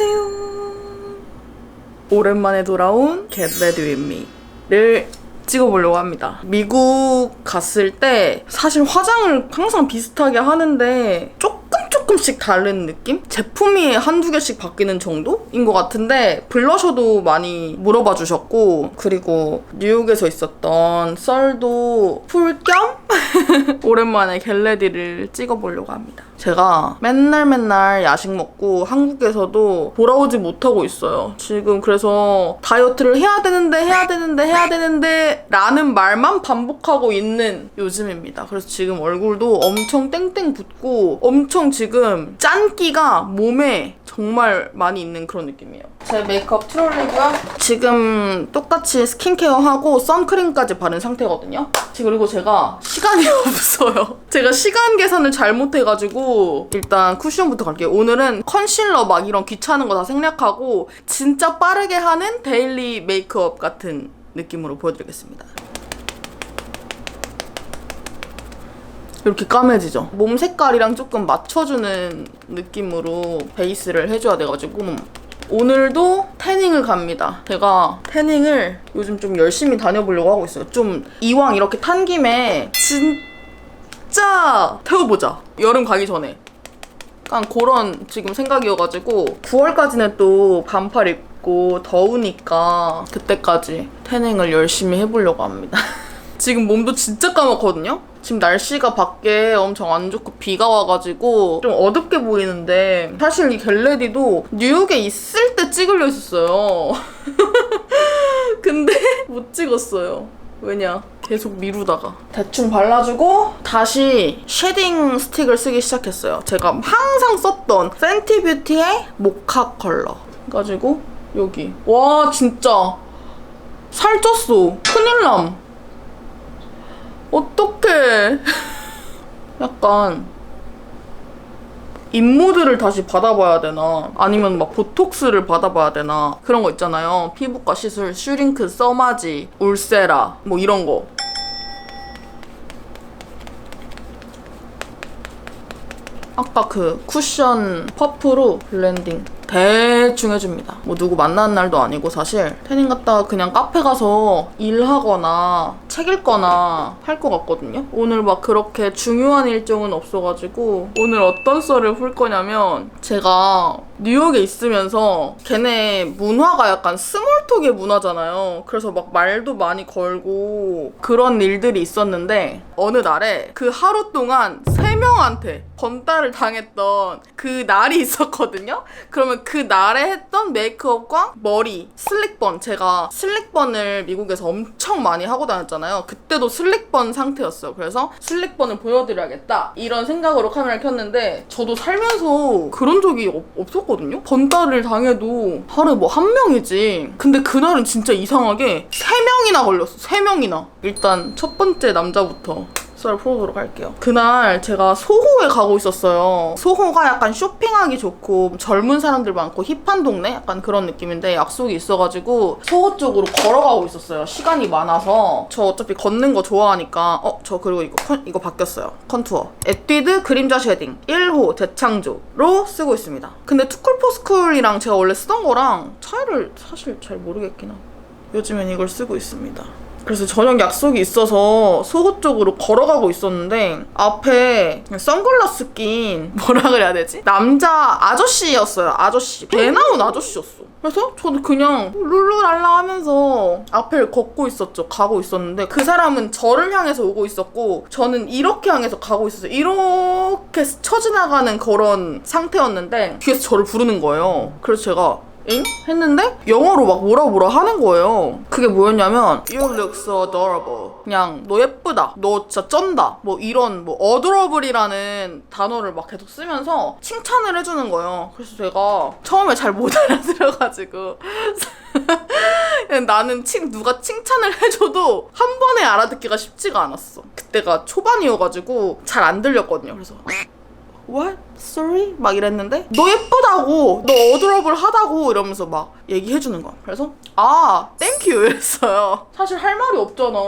안녕하세요. 오랜만에 돌아온 Get Ready With Me를 찍어보려고 합니다. 미국 갔을 때 사실 화장을 항상 비슷하게 하는데 조금 조금씩 다른 느낌? 제품이 한두 개씩 바뀌는 정도인 것 같은데 블러셔도 많이 물어봐 주셨고 그리고 뉴욕에서 있었던 썰도 풀겸 오랜만에 겟레디를 찍어보려고 합니다. 제가 맨날 맨날 야식 먹고 한국에서도 돌아오지 못하고 있어요. 지금 그래서 다이어트를 해야 되는데 해야 되는데 해야 되는데 라는 말만 반복하고 있는 요즘입니다. 그래서 지금 얼굴도 엄청 땡땡 붓고 엄청 지금 짠기가 몸에 정말 많이 있는 그런 느낌이에요. 제 메이크업 트롤리고요. 지금 똑같이 스킨케어하고 선크림까지 바른 상태거든요. 그리고 제가 시간이 없어요. 제가 시간 계산을 잘못해가지고 일단 쿠션부터 갈게요. 오늘은 컨실러 막 이런 귀찮은 거 다 생략하고 진짜 빠르게 하는 데일리 메이크업 같은 느낌으로 보여드리겠습니다. 이렇게 까매지죠? 몸 색깔이랑 조금 맞춰주는 느낌으로 베이스를 해줘야 돼가지고 오늘도 태닝을 갑니다. 제가 태닝을 요즘 좀 열심히 다녀보려고 하고 있어요. 좀 이왕 이렇게 탄 김에 진짜 태워보자. 여름 가기 전에. 약간 그런 지금 생각이어가지고 9월까지는 또 반팔 입고 더우니까 그때까지 태닝을 열심히 해보려고 합니다. 지금 몸도 진짜 까맣거든요? 지금 날씨가 밖에 엄청 안 좋고 비가 와가지고 좀 어둡게 보이는데 사실 이 겟레디도 뉴욕에 있을 때 찍으려 했었어요. 근데 못 찍었어요. 왜냐? 계속 미루다가 대충 발라주고 다시 쉐딩 스틱을 쓰기 시작했어요. 제가 항상 썼던 팬티 뷰티의 모카 컬러 가지고 여기 와 진짜 살쪘어 큰일 남 어떡해. 약간 입모드를 다시 받아봐야 되나? 아니면 막 보톡스를 받아봐야 되나? 그런 거 있잖아요. 피부과 시술 슈링크 써마지 울세라 뭐 이런 거. 아까 그 쿠션 퍼프로 블렌딩 대충 해줍니다. 뭐 누구 만나는 날도 아니고 사실 태닝 갔다가 그냥 카페 가서 일하거나 책 읽거나 할 것 같거든요. 오늘 막 그렇게 중요한 일정은 없어가지고 오늘 어떤 썰을 풀 거냐면 제가 뉴욕에 있으면서 걔네 문화가 약간 스몰톡의 문화잖아요. 그래서 막 말도 많이 걸고 그런 일들이 있었는데 어느 날에 그 하루 동안 세 명한테 번따를 당했던 그 날이 있었거든요. 그러면 그 날에 했던 메이크업 과 머리, 슬릭번 제가 슬릭번을 미국에서 엄청 많이 하고 다녔잖아요. 그때도 슬릭번 상태였어요. 그래서 슬릭번을 보여드려야겠다 이런 생각으로 카메라를 켰는데 저도 살면서 그런 적이 없, 없었거든요. 번따를 당해도 하루에 뭐 한 명이지. 근데 그날은 진짜 이상하게 세 명이나 걸렸어. 세 명이나. 일단 첫 번째 남자부터 썰 풀어보도록 할게요. 그날 제가 소호에 가고 있었어요. 소호가 약간 쇼핑하기 좋고 젊은 사람들 많고 힙한 동네? 약간 그런 느낌인데 약속이 있어가지고 소호 쪽으로 걸어가고 있었어요. 시간이 많아서 저 어차피 걷는 거 좋아하니까 어? 저 그리고 이거 컨, 이거 바뀌었어요. 컨투어. 에뛰드 그림자 쉐딩 1호 대창조로 쓰고 있습니다. 근데 투쿨포스쿨이랑 제가 원래 쓰던 거랑 차이를 사실 잘 모르겠긴 하고 요즘엔 이걸 쓰고 있습니다. 그래서 저녁 약속이 있어서 소호 쪽으로 걸어가고 있었는데 앞에 선글라스 낀 뭐라 그래야 되지? 남자 아저씨였어요. 아저씨. 배 나온 아저씨였어. 그래서 저도 그냥 룰루랄라 하면서 앞을 걷고 있었죠. 가고 있었는데 그 사람은 저를 향해서 오고 있었고 저는 이렇게 향해서 가고 있었어요. 이렇게 스쳐 지나가는 그런 상태였는데 뒤에서 저를 부르는 거예요. 그래서 제가 응? 했는데 영어로 막 뭐라 뭐라 하는 거예요. 그게 뭐였냐면 You look so adorable. 그냥 너 예쁘다. 너 진짜 쩐다. 뭐 이런 뭐 adorable이라는 단어를 막 계속 쓰면서 칭찬을 해주는 거예요. 그래서 제가 처음에 잘 못 알아들어가지고 나는 칭 누가 칭찬을 해줘도 한 번에 알아듣기가 쉽지가 않았어. 그때가 초반이어가지고 잘 안 들렸거든요. 그래서 What? Sorry? 막 이랬는데 너 예쁘다고 너 어드러블 하다고 이러면서 막 얘기해주는 거야 그래서 아 땡큐 이랬어요 사실 할 말이 없잖아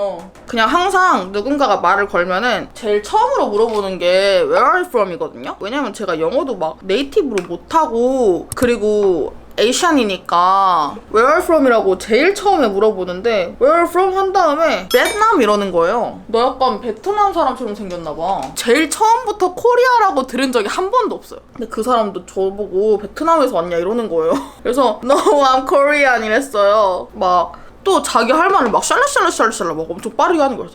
그냥 항상 누군가가 말을 걸면은 제일 처음으로 물어보는 게 Where are you from? 이거든요 왜냐면 제가 영어도 막 네이티브로 못하고 그리고 에이션이니까 Where from이라고 제일 처음에 물어보는데 Where from 한 다음에 베트남 이러는 거예요. 너 약간 베트남 사람처럼 생겼나 봐. 제일 처음부터 코리아라고 들은 적이 한 번도 없어요. 근데 그 사람도 저보고 베트남에서 왔냐 이러는 거예요. 그래서 No, I'm Korean 이랬어요. 막 또 자기 할 말을 막 샬라샬라샬라샬라 막 엄청 빠르게 하는 거예요.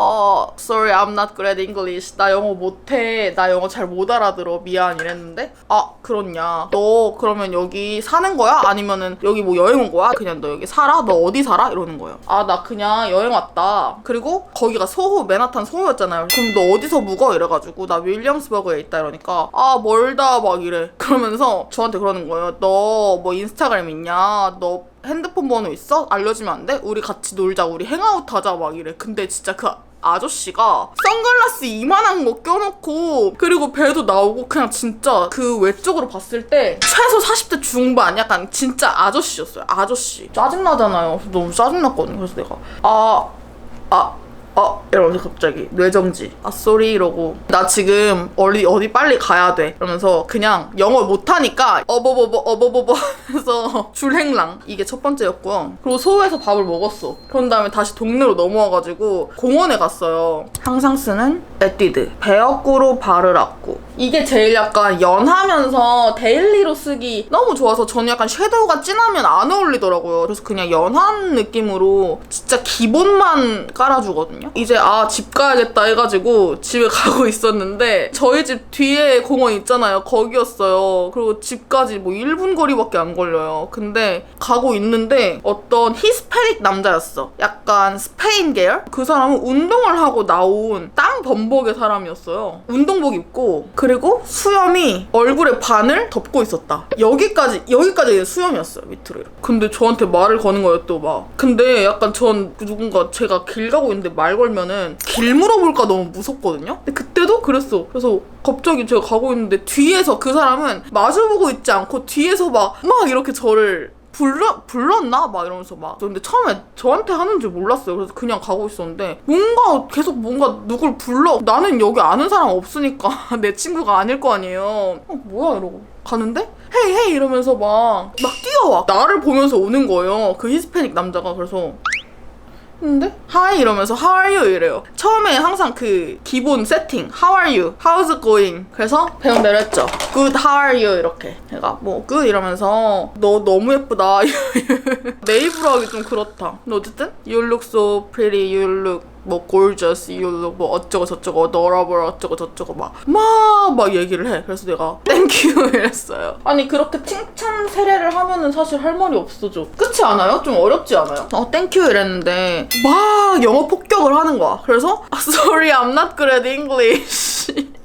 어, sorry, I'm not good at English. 나 영어 못해. 나 영어 잘 못 알아들어. 미안. 이랬는데, 아, 그렇냐. 너 그러면 여기 사는 거야? 아니면은 여기 뭐 여행 온 거야? 그냥 너 여기 살아? 너 어디 살아? 이러는 거예요. 아, 나 그냥 여행 왔다. 그리고 거기가 소호, 맨하탄 소호였잖아요. 그럼 너 어디서 묵어? 이래가지고, 나 윌리엄스버그에 있다. 이러니까, 아, 멀다. 막 이래. 그러면서 저한테 그러는 거예요. 너 뭐 인스타그램 있냐? 너 핸드폰 번호 있어? 알려주면 안 돼? 우리 같이 놀자. 우리 행아웃 하자. 막 이래. 근데 진짜 그 아저씨가 선글라스 이만한 거 껴놓고 그리고 배도 나오고 그냥 진짜 그 외적으로 봤을 때 최소 40대 중반 약간 진짜 아저씨였어요. 아저씨. 짜증나잖아요. 너무 짜증났거든요. 그래서 내가 아, 아, 어 이러면서 갑자기 뇌정지. 아 쏘리 이러고. 나 지금 어디 어디 빨리 가야 돼. 이러면서 그냥 영어 못하니까 어버버버 어버버버 하면서 줄행랑. 이게 첫 번째였고요. 그리고 소에서 밥을 먹었어. 그런 다음에 다시 동네로 넘어와가지고 공원에 갔어요. 항상 쓰는 에뛰드. 배역구로 발을 닦고 이게 제일 약간 연하면서 데일리로 쓰기 너무 좋아서 저는 약간 섀도우가 진하면 안 어울리더라고요. 그래서 그냥 연한 느낌으로 진짜 기본만 깔아주거든요. 이제 아 집 가야겠다 해가지고 집에 가고 있었는데 저희 집 뒤에 공원 있잖아요. 거기였어요. 그리고 집까지 뭐 1분 거리밖에 안 걸려요. 근데 가고 있는데 어떤 히스패닉 남자였어. 약간 스페인 계열? 그 사람은 운동을 하고 나온 땅 범벅의 사람이었어요. 운동복 입고. 그 리고 수염이 얼굴의 반을 덮고 있었다. 여기까지 여기까지 수염이었어요 밑으로 이렇게. 근데 저한테 말을 거는 거예요 또 막. 근데 약간 전 누군가 제가 길 가고 있는데 말 걸면은 길 물어볼까 너무 무섭거든요? 근데 그때도 그랬어. 그래서 갑자기 제가 가고 있는데 뒤에서 그 사람은 마주보고 있지 않고 뒤에서 막 막 이렇게 저를 불러, 불렀나? 막 이러면서 막. 저 근데 처음에 저한테 하는 줄 몰랐어요. 그래서 그냥 가고 있었는데, 뭔가 계속 뭔가 누굴 불러. 나는 여기 아는 사람 없으니까 내 친구가 아닐 거 아니에요. 어, 뭐야? 이러고. 가는데? 헤이 헤이 이러면서 막, 막 뛰어와. 나를 보면서 오는 거예요. 그 히스패닉 남자가. 그래서. 근데 하이 이러면서 how are you 이래요. 처음에 항상 그 기본 세팅 how are you, how's it going. 그래서 배운 대로 했죠. good, how are you 이렇게. 제가 뭐 good 이러면서 너 너무 예쁘다. 내 입으로 하기 좀 그렇다. 근데 어쨌든 you look so pretty, you look 뭐 gorgeous, you 뭐 어쩌고 저쩌고 adorable 어쩌고 저쩌고 막막 막 얘기를 해. 그래서 내가 you 이랬어요. 아니 그렇게 칭찬 세례를 하면은 사실 할 말이 없어져. 그렇지 않아요? 좀 어렵지 않아요? 어 you 이랬는데 막 영어 폭격을 하는 거야. 그래서 아, sorry I'm not good at English.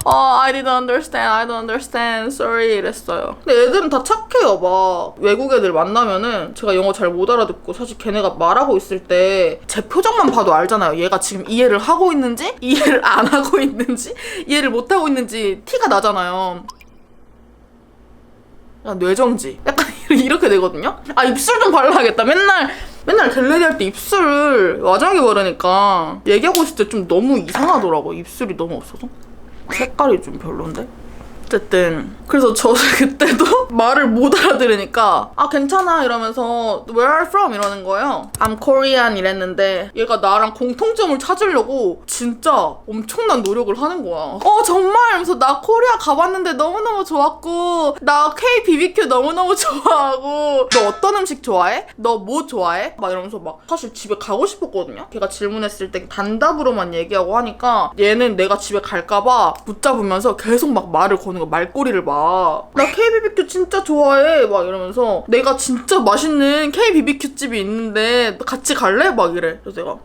어, I didn't understand, I don't understand, sorry 이랬어요. 근데 애들은 다 착해요. 막 외국 애들 만나면은 제가 영어 잘 못 알아듣고 사실 걔네가 말하고 있을 때 제 표정만 봐도 알잖아요. 얘가 지금 이해를 하고 있는지 이해를 안 하고 있는지 이해를 못 하고 있는지 티가 나잖아요. 약간 뇌정지. 약간 이렇게 되거든요. 아 입술 좀 발라야겠다. 맨날 맨날 겟레디 할때 입술을 와장하게 바르니까 얘기하고 있을 때 좀 너무 이상하더라고. 입술이 너무 없어서. 색깔이 좀 별론데? 어쨌든 그래서 저 그때도 말을 못 알아들으니까 아 괜찮아 이러면서 Where are you from? 이러는 거예요 I'm Korean 이랬는데 얘가 나랑 공통점을 찾으려고 진짜 엄청난 노력을 하는 거야 어 정말? 이러면서 나 코리아 가봤는데 너무너무 좋았고 나 K BBQ 너무너무 좋아하고 너 어떤 음식 좋아해? 너 뭐 좋아해? 막 이러면서 막 사실 집에 가고 싶었거든요 걔가 질문했을 때 단답으로만 얘기하고 하니까 얘는 내가 집에 갈까봐 붙잡으면서 계속 막 말을 거는 거야 말꼬리를 막 나 KBBQ 진짜 좋아해 막 이러면서 내가 진짜 맛있는 KBBQ 집이 있는데 같이 갈래? 막 이래 그래서 내가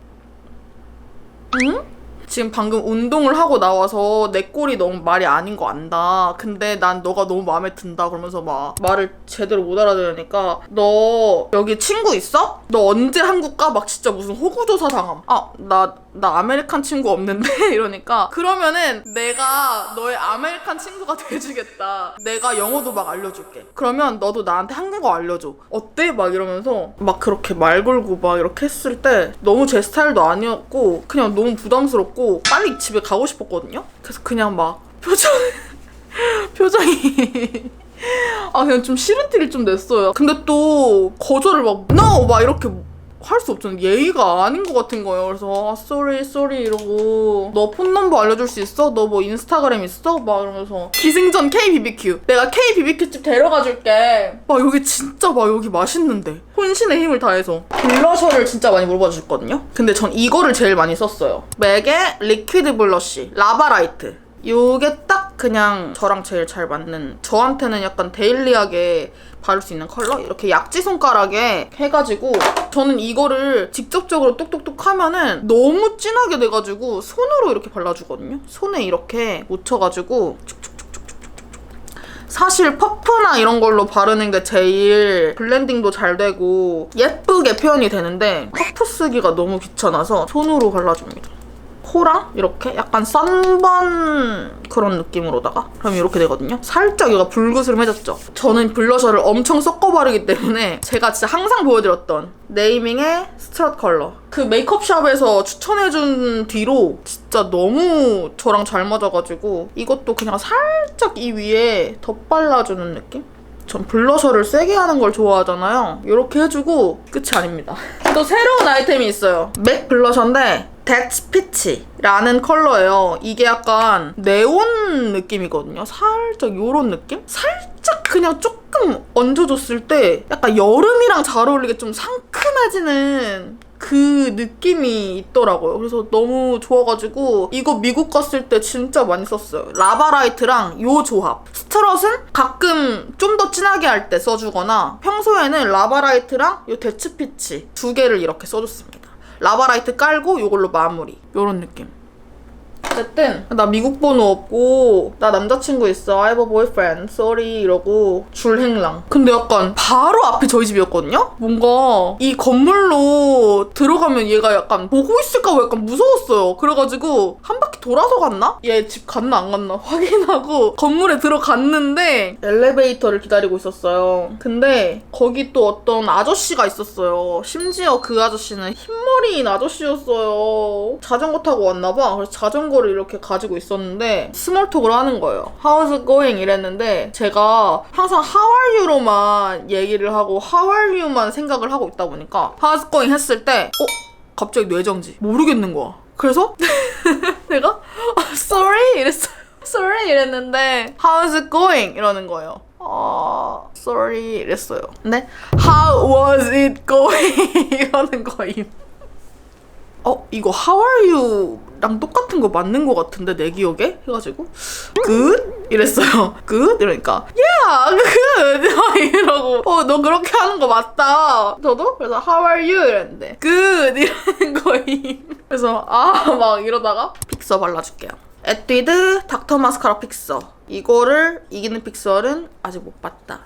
응? 지금 방금 운동을 하고 나와서 내 꼴이 너무 말이 아닌 거 안다. 근데 난 너가 너무 마음에 든다. 그러면서 막 말을 제대로 못 알아들으니까 너 여기 친구 있어? 너 언제 한국 가? 막 진짜 무슨 호구조사 당함. 아, 나, 나 아메리칸 친구 없는데? 이러니까 그러면은 내가 너의 아메리칸 친구가 돼주겠다. 내가 영어도 막 알려줄게. 그러면 너도 나한테 한국어 알려줘. 어때? 막 이러면서 막 그렇게 말 걸고 막 이렇게 했을 때 너무 제 스타일도 아니었고 그냥 너무 부담스럽고 빨리 집에 가고 싶었거든요. 그래서 그냥 막 표정 표정이 아 그냥 좀 싫은 티를 좀 냈어요. 근데 또 거절을 막 no 막 이렇게 할 수 없잖아. 예의가 아닌 것 같은 거예요. 그래서 아 sorry 이러고 너 폰 넘버 알려줄 수 있어? 너 뭐 인스타그램 있어? 막 이러면서 기승전 KBBQ 내가 KBBQ 집 데려가 줄게. 막 여기 진짜 막 여기 맛있는데 혼신의 힘을 다해서 블러셔를 진짜 많이 물어봐 주셨거든요. 근데 전 이거를 제일 많이 썼어요. 맥의 리퀴드 블러쉬 라바라이트. 요게 딱 그냥 저랑 제일 잘 맞는 저한테는 약간 데일리하게 바를 수 있는 컬러? 이렇게 약지 손가락에 해가지고 저는 이거를 직접적으로 뚝뚝뚝 하면은 너무 진하게 돼가지고 손으로 이렇게 발라주거든요. 손에 이렇게 묻혀가지고 사실 퍼프나 이런 걸로 바르는 게 제일 블렌딩도 잘 되고 예쁘게 표현이 되는데 퍼프 쓰기가 너무 귀찮아서 손으로 발라줍니다. 코랑 이렇게 약간 썬번 그런 느낌으로다가 그럼 이렇게 되거든요. 살짝 얘가 불그스름해졌죠. 저는 블러셔를 엄청 섞어 바르기 때문에 제가 진짜 항상 보여드렸던 네이밍의 스트럿 컬러 그 메이크업샵에서 추천해준 뒤로 진짜 너무 저랑 잘 맞아가지고 이것도 그냥 살짝 이 위에 덧발라주는 느낌? 전 블러셔를 세게 하는 걸 좋아하잖아요. 이렇게 해주고 끝이 아닙니다. 또 새로운 아이템이 있어요. 맥 블러셔인데 That's Peach라는 컬러예요. 이게 약간 네온 느낌이거든요. 살짝 요런 느낌? 살짝 그냥 조금 얹어줬을 때 약간 여름이랑 잘 어울리게 좀 상큼해지는 그 느낌이 있더라고요. 그래서 너무 좋아가지고 이거 미국 갔을 때 진짜 많이 썼어요. 라바라이트랑 요 조합. 스트럿은 가끔 좀 더 진하게 할 때 써주거나 평소에는 라바라이트랑 요 데츠피치 두 개를 이렇게 써줬습니다. 라바라이트 깔고 요걸로 마무리. 요런 느낌. 어쨌든 나 미국 번호 없고 나 남자친구 있어. I have a boyfriend. Sorry 이러고 줄행랑. 근데 약간 바로 앞이 저희 집이었거든요? 뭔가 이 건물로 들어가면 얘가 약간 보고 있을까 봐 약간 무서웠어요. 그래가지고 한 바퀴 돌아서 갔나? 얘 집 갔나 안 갔나 확인하고 건물에 들어갔는데 엘리베이터를 기다리고 있었어요. 근데 거기 또 어떤 아저씨가 있었어요. 심지어 그 아저씨는 흰머리인 아저씨였어요. 자전거 타고 왔나 봐. 그래서 자전거 를 이렇게 가지고 있었는데 스몰톡을 하는 거예요. How's it going? 이랬는데 제가 항상 How are you로만 얘기를 하고 How are you만 생각을 하고 있다 보니까 How's it going? 했을 때 어? 갑자기 뇌정지. 모르겠는 거야. 그래서 내가 아, Sorry? 이랬어요. Sorry? 이랬는데 How's it going? 이러는 거예요. 아, sorry 이랬어요. 근데 How was it going? 이러는 거임. 어 이거 How are you랑 똑같은 거 맞는 거 같은데 내 기억에 해가지고 Good 이랬어요. Good 이러니까 Yeah good 막 이러고 어 너 그렇게 하는 거 맞다. 저도 그래서 How are you 이랬는데 Good 이러는 거임. 그래서 아 막 이러다가 픽서 발라줄게요. 에뛰드 닥터 마스카라 픽서 이거를 이기는 픽서는 아직 못 봤다.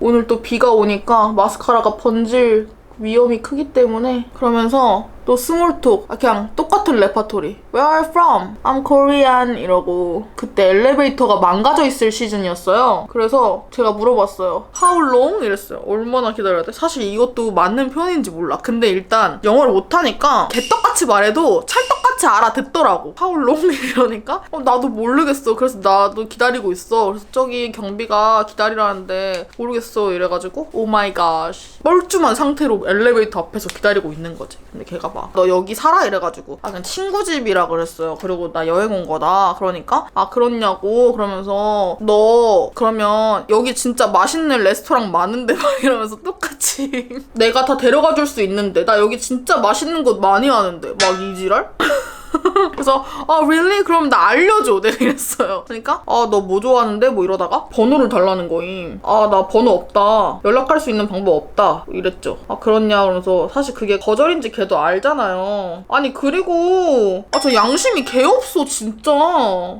오늘 또 비가 오니까 마스카라가 번질 위험이 크기 때문에 그러면서 또 스몰톡. 아, 그냥 똑같은 레파토리. Where are you from? I'm Korean 이러고 그때 엘리베이터가 망가져 있을 시즌이었어요. 그래서 제가 물어봤어요. How long? 이랬어요. 얼마나 기다려야 돼? 사실 이것도 맞는 표현인지 몰라. 근데 일단 영어를 못하니까 개떡같이 말해도 찰떡같이 알아듣더라고. How long? 이러니까 어, 나도 모르겠어. 그래서 나도 기다리고 있어. 그래서 저기 경비가 기다리라는데 모르겠어. 이래가지고 오 마이 갓 뻘쭘한 상태로 엘리베이터 앞에서 기다리고 있는 거지. 근데 걔가 막너 여기 살아? 이래가지고. 아 그냥 친구 집이라 그랬어요. 그리고 나 여행 온 거다. 그러니까. 아 그렇냐고. 그러면서 너 그러면 여기 진짜 맛있는 레스토랑 많은데? 막 이러면서 똑같이. 내가 다 데려가 줄 수 있는데. 나 여기 진짜 맛있는 곳 많이 아는데. 막 이지랄? 그래서 아 really? 그럼 나 알려줘. 내가 이랬어요. 그러니까 아 너 뭐 좋아하는데? 뭐 이러다가 번호를 달라는 거임 아 나 번호 없다. 연락할 수 있는 방법 없다. 이랬죠 아 그렇냐? 그러면서 사실 그게 거절인지 걔도 알잖아요. 아니 그리고 아 저 양심이 개 없어 진짜.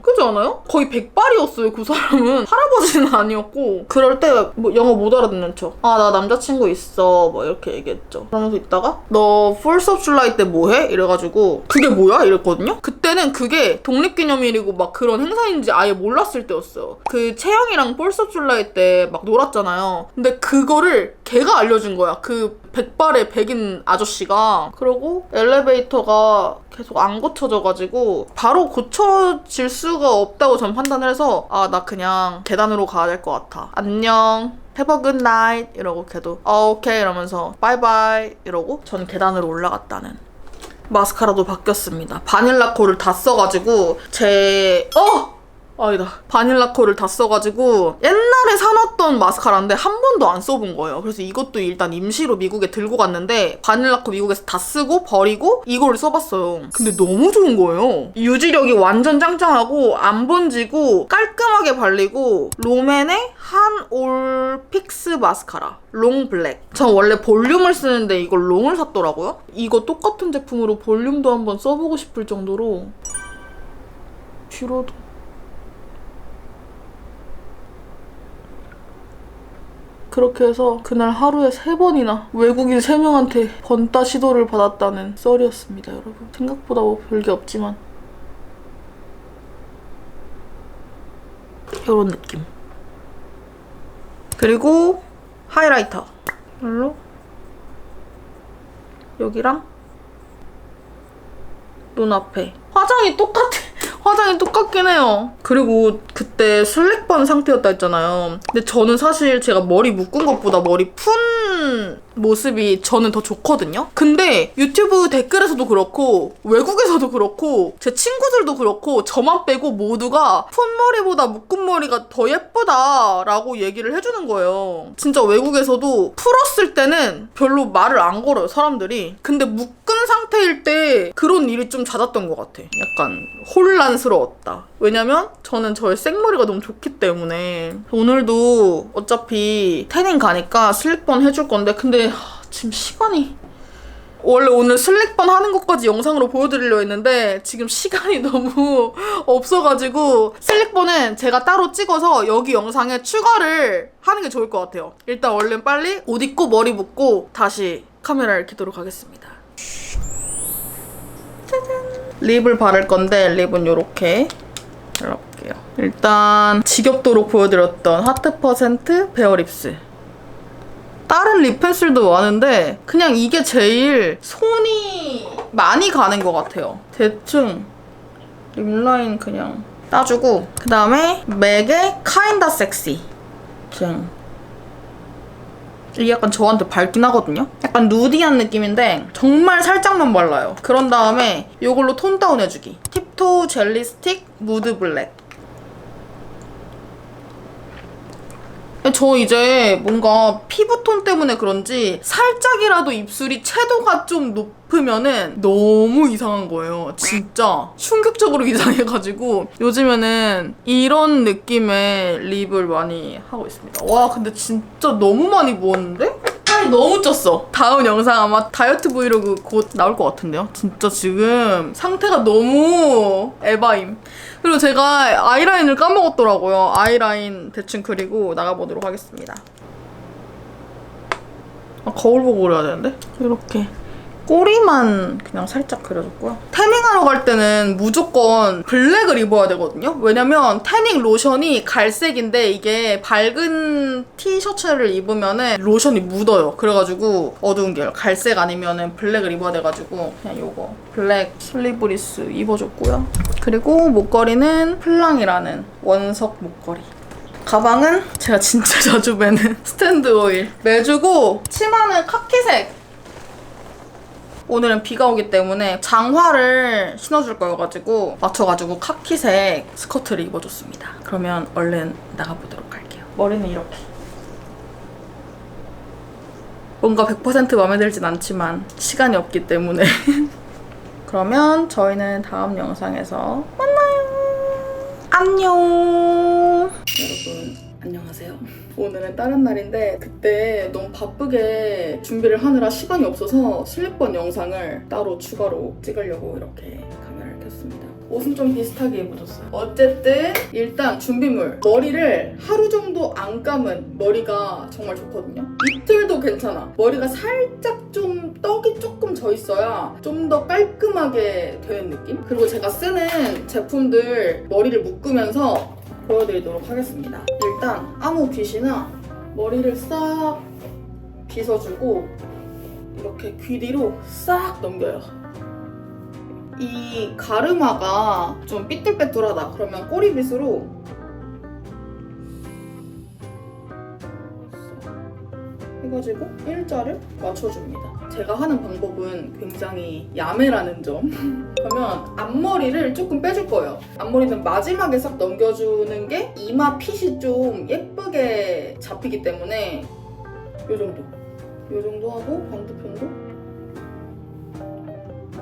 그지 않아요? 거의 백발이었어요 그 사람은. 할아버지는 아니었고. 그럴 때 뭐 영어 못 알아듣는 척아 나 남자친구 있어. 뭐 이렇게 얘기했죠. 그러면서 있다가 너 풀스 업 줄라이 때 뭐해? 이래가지고 그게 뭐야? 이렇게 그랬거든요? 그때는 그게 독립기념일이고 막 그런 행사인지 아예 몰랐을 때였어요. 그 채영이랑 볼서줄라이 때 막 놀았잖아요. 근데 그거를 걔가 알려준 거야. 그 백발의 백인 아저씨가. 그러고 엘리베이터가 계속 안 고쳐져가지고 바로 고쳐질 수가 없다고 전 판단을 해서 아, 나 그냥 계단으로 가야 될 것 같아. 안녕. Good night. 이러고 걔도 어, 오케이 이러면서 바이바이 이러고 전 계단으로 올라갔다는 마스카라도 바뀌었습니다. 바닐라 코를 다 써가지고 제 어! 아니다. 바닐라 코를 다 써가지고 옛날에 사놨던 마스카라인데 한 번도 안 써본 거예요. 그래서 이것도 일단 임시로 미국에 들고 갔는데 바닐라 코 미국에서 다 쓰고 버리고 이거를 써봤어요. 근데 너무 좋은 거예요. 유지력이 완전 짱짱하고 안 번지고 깔끔하게 발리고 롬앤의 한올 픽스 마스카라 롱 블랙. 전 원래 볼륨을 쓰는데 이걸 롱을 샀더라고요. 이거 똑같은 제품으로 볼륨도 한번 써보고 싶을 정도로 뷰러도 그렇게 해서 그날 하루에 세 번이나 외국인 세 명한테 번따 시도를 받았다는 썰이었습니다, 여러분. 생각보다 뭐 별게 없지만. 이런 느낌. 그리고 하이라이터. 이걸로 여기랑 눈앞에. 화장이 똑같아. 화장이 똑같긴 해요. 그리고 그때 슬랙번 상태였다 했잖아요. 근데 저는 사실 제가 머리 묶은 것보다 머리 푼 모습이 저는 더 좋거든요. 근데 유튜브 댓글에서도 그렇고 외국에서도 그렇고 제 친구들도 그렇고 저만 빼고 모두가 푼 머리보다 묶은 머리가 더 예쁘다라고 얘기를 해주는 거예요. 진짜 외국에서도 풀었을 때는 별로 말을 안 걸어요 사람들이. 근데 묶은 상태일 때 그런 일이 좀 잦았던 것 같아. 약간 혼란스러웠다. 왜냐면 저는 저의 생머리가 너무 좋기 때문에 오늘도 어차피 태닝 가니까 슬릭번 해줄 건데 근데 하, 지금 시간이 원래 오늘 슬릭번 하는 것까지 영상으로 보여드리려 했는데 지금 시간이 너무 없어가지고 슬릭번은 제가 따로 찍어서 여기 영상에 추가를 하는 게 좋을 것 같아요. 일단 얼른 빨리 옷 입고 머리 묶고 다시 카메라를 켜도록 하겠습니다. 립을 바를 건데 립은 요렇게 발라볼게요. 일단 지겹도록 보여드렸던 하트 퍼센트 베어 립스. 다른 립 펜슬도 많은데 그냥 이게 제일 손이 많이 가는 것 같아요. 대충 립 라인 그냥 따주고 그 다음에 맥의 카인다 섹시 그냥 이게 약간 저한테 밝긴 하거든요. 약간 누디한 느낌인데 정말 살짝만 발라요. 그런 다음에 이걸로 톤 다운 해주기. 팁토 젤리 스틱 무드 블랙. 저 이제 뭔가 피부톤 때문에 그런지 살짝이라도 입술이 채도가 좀 높으면은 너무 이상한 거예요. 진짜 충격적으로 이상해가지고 요즘에는 이런 느낌의 립을 많이 하고 있습니다. 와 근데 진짜 너무 많이 부었는데? 살이 너무 쪘어. 다음 영상 아마 다이어트 브이로그 곧 나올 것 같은데요. 진짜 지금 상태가 너무 에바임. 그리고 제가 아이라인을 까먹었더라고요. 아이라인 대충 그리고 나가보도록 하겠습니다. 아, 거울 보고 그려야 되는데? 이렇게. 꼬리만 그냥 살짝 그려줬고요. 태닝하러 갈 때는 무조건 블랙을 입어야 되거든요. 왜냐면 태닝 로션이 갈색인데 이게 밝은 티셔츠를 입으면은 로션이 묻어요. 그래가지고 어두운 계열 갈색 아니면은 블랙을 입어야 돼가지고 그냥 요거 블랙 슬리브리스 입어줬고요. 그리고 목걸이는 플랑이라는 원석 목걸이. 가방은 제가 진짜 자주 매는 스탠드 오일 매주고 치마는 카키색 오늘은 비가 오기 때문에 장화를 신어줄 거여가지고 맞춰가지고 카키색 스커트를 입어줬습니다. 그러면 얼른 나가보도록 할게요. 머리는 이렇게. 뭔가 100% 마음에 들진 않지만 시간이 없기 때문에 그러면 저희는 다음 영상에서 만나요. 안녕. 여러분 안녕하세요. 오늘은 다른 날인데 그때 너무 바쁘게 준비를 하느라 시간이 없어서 슬립번 영상을 따로 추가로 찍으려고 이렇게 카메라를 켰습니다. 옷은 좀 비슷하게 입어줬어요. 어쨌든 일단 준비물 머리를 하루 정도 안 감은 머리가 정말 좋거든요. 이틀도 괜찮아. 머리가 살짝 좀 떡이 조금 져 있어야 좀 더 깔끔하게 되는 느낌? 그리고 제가 쓰는 제품들 머리를 묶으면서 보여드리도록 하겠습니다. 일단 아무 빗이나 머리를 싹 빗어주고 이렇게 귀 뒤로 싹 넘겨요. 이 가르마가 좀 삐뚤빼뚤하다. 그러면 꼬리빗으로 해가지고 일자를 맞춰줍니다. 제가 하는 방법은 굉장히 야매라는 점. 그러면 앞머리를 조금 빼줄 거예요. 앞머리는 마지막에 싹 넘겨주는 게 이마 핏이 좀 예쁘게 잡히기 때문에 이 정도. 이 정도 하고 반대편도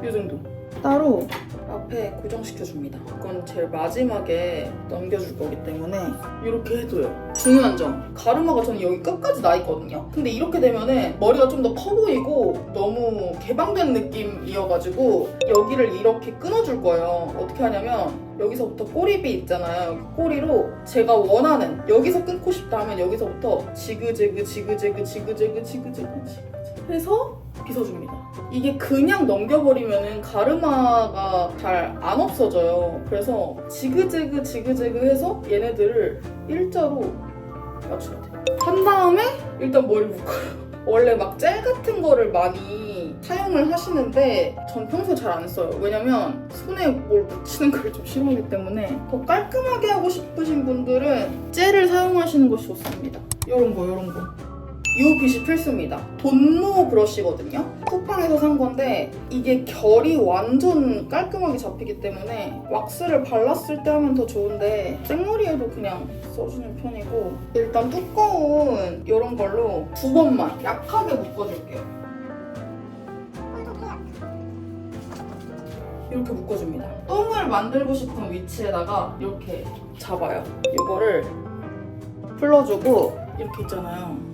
이 정도. 따로 앞에 고정시켜 줍니다. 이건 제일 마지막에 넘겨줄 거기 때문에 이렇게 해줘요. 중요한 점. 가르마가 저는 여기 끝까지 나 있거든요. 근데 이렇게 되면은 머리가 좀더커 보이고 너무 개방된 느낌이어가지고 여기를 이렇게 끊어줄 거예요. 어떻게 하냐면 여기서부터 꼬리비 있잖아요. 여기 꼬리로 제가 원하는 여기서 끊고 싶다 하면 여기서부터 지그재그 지그재그 지그재그 지그재그 지그재그 해서 빗어줍니다. 이게 그냥 넘겨버리면은 가르마가 잘 안 없어져요. 그래서 지그재그 지그재그 해서 얘네들을 일자로 맞춰야 돼요. 한 다음에 일단 머리 묶어요. 원래 막 젤 같은 거를 많이 사용을 하시는데 전 평소에 잘 안 써요. 왜냐면 손에 뭘 묻히는 걸 좀 싫어하기 때문에 더 깔끔하게 하고 싶으신 분들은 젤을 사용하시는 것이 좋습니다. 이런 거, 이런 거. 이 빗이 필수입니다. 돈모 브러쉬거든요. 쿠팡에서 산 건데 이게 결이 완전 깔끔하게 잡히기 때문에 왁스를 발랐을 때 하면 더 좋은데 생머리에도 그냥 써주는 편이고 일단 두꺼운 이런 걸로 두 번만 약하게 묶어줄게요. 이렇게 묶어줍니다. 똥을 만들고 싶은 위치에다가 이렇게 잡아요. 이거를 풀러주고 이렇게 있잖아요.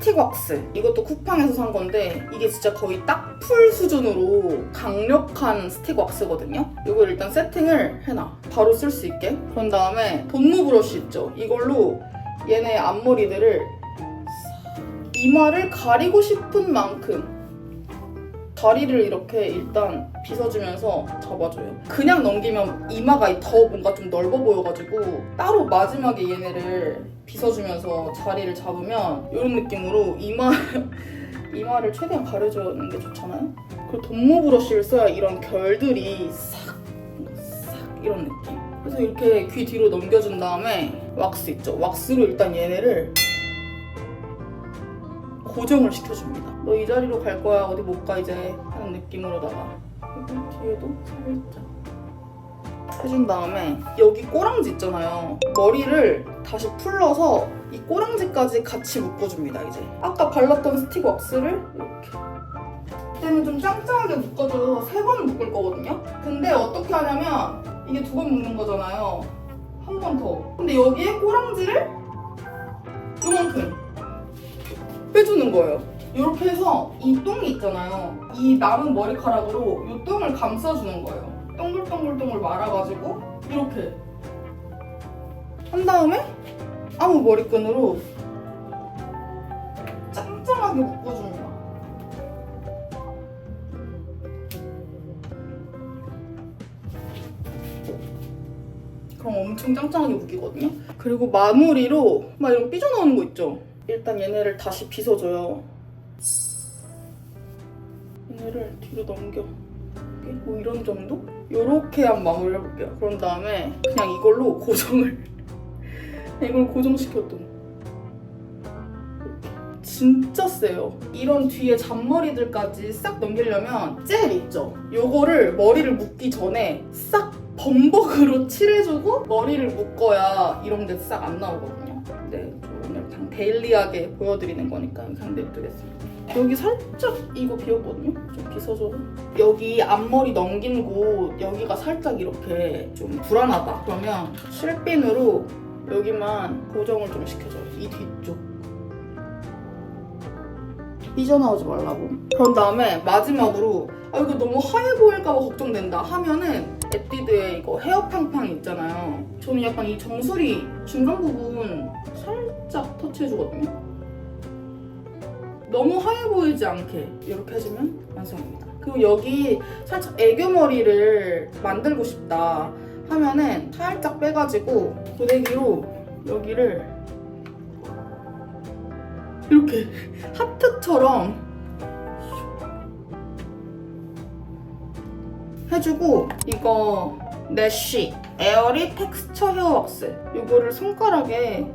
스틱 왁스. 이것도 쿠팡에서 산 건데 이게 진짜 거의 딱 풀 수준으로 강력한 스틱 왁스거든요. 이걸 일단 세팅을 해놔. 바로 쓸 수 있게. 그런 다음에 돈무 브러쉬 있죠. 이걸로 얘네 앞머리들을 싹 이마를 가리고 싶은 만큼 다리를 이렇게 일단 빗어주면서 잡아줘요. 그냥 넘기면 이마가 더 뭔가 좀 넓어 보여가지고 따로 마지막에 얘네를 빗어주면서 자리를 잡으면 이런 느낌으로 이마 이마를 최대한 가려주는 게 좋잖아요. 그리고 돈모 브러쉬를 써야 이런 결들이 싹, 싹 이런 느낌. 그래서 이렇게 귀 뒤로 넘겨준 다음에 왁스 있죠. 왁스로 일단 얘네를 고정을 시켜줍니다. 너 이 자리로 갈 거야 어디 못 가 이제 하는 느낌으로다가 그리고 뒤에도 살짝 해준 다음에 여기 꼬랑지 있잖아요. 머리를 다시 풀러서 이 꼬랑지까지 같이 묶어줍니다. 이제 아까 발랐던 스틱 왁스를 이렇게 그때는 좀 짱짱하게 묶어줘서 세 번 묶을 거거든요. 근데 어떻게 하냐면 이게 두 번 묶는 거잖아요. 한 번 더. 근데 여기에 꼬랑지를 요만큼 빼주는 거예요. 이렇게 해서 이 똥이 있잖아요. 이 남은 머리카락으로 이 똥을 감싸주는 거예요. 동글동글동글 말아가지고 이렇게 한 다음에 아무 머리끈으로 짱짱하게 묶어줍니다. 그럼 엄청 짱짱하게 묶이거든요. 그리고 마무리로 막 이런 삐져나오는 거 있죠. 일단 얘네를 다시 빗어줘요. 얘네를 뒤로 넘겨. 이렇게 뭐 이런 정도? 요렇게 한 마무리 해볼게요. 그런 다음에 그냥 이걸로 고정을 이걸 고정시켜도 진짜 세요. 이런 뒤에 잔머리들까지 싹 넘기려면 젤 있죠? 요거를 머리를 묶기 전에 싹 범벅으로 칠해주고 머리를 묶어야 이런 게 싹 안 나오거든요. 근 데일리하게 보여드리는 거니까 그냥 냅두겠습니다. 여기 살짝 이거 비었거든요? 좀 빗어줘도 여기 앞머리 넘긴 곳 여기가 살짝 이렇게 좀 불안하다. 그러면 실핀으로 여기만 고정을 좀 시켜줘요. 이 뒤쪽. 삐져나오지 말라고. 그런 다음에 마지막으로 아 이거 너무 하얘 보일까봐 걱정된다 하면은 에뛰드의 이거 헤어 팡팡 있잖아요. 저는 약간 이 정수리 중간 부분 살짝 터치해주거든요. 너무 하얘 보이지 않게 이렇게 해주면 완성입니다. 그리고 여기 살짝 애교머리를 만들고 싶다 하면은 살짝 빼가지고 고데기로 여기를 이렇게 하트처럼 해주고 이거 내쉬 에어리 텍스처 헤어 왁스. 이거를 손가락에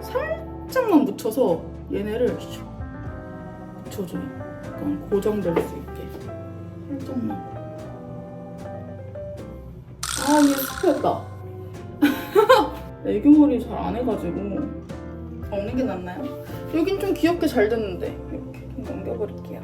살짝만 묻혀서 얘네를 슉 묻혀줘요 약간 고정될 수 있게. 살짝만. 아 이게 스프였다. 애교머리 잘 안 해가지고. 없는 게 낫나요? 여긴 좀 귀엽게 잘 됐는데. 이렇게 좀 넘겨버릴게요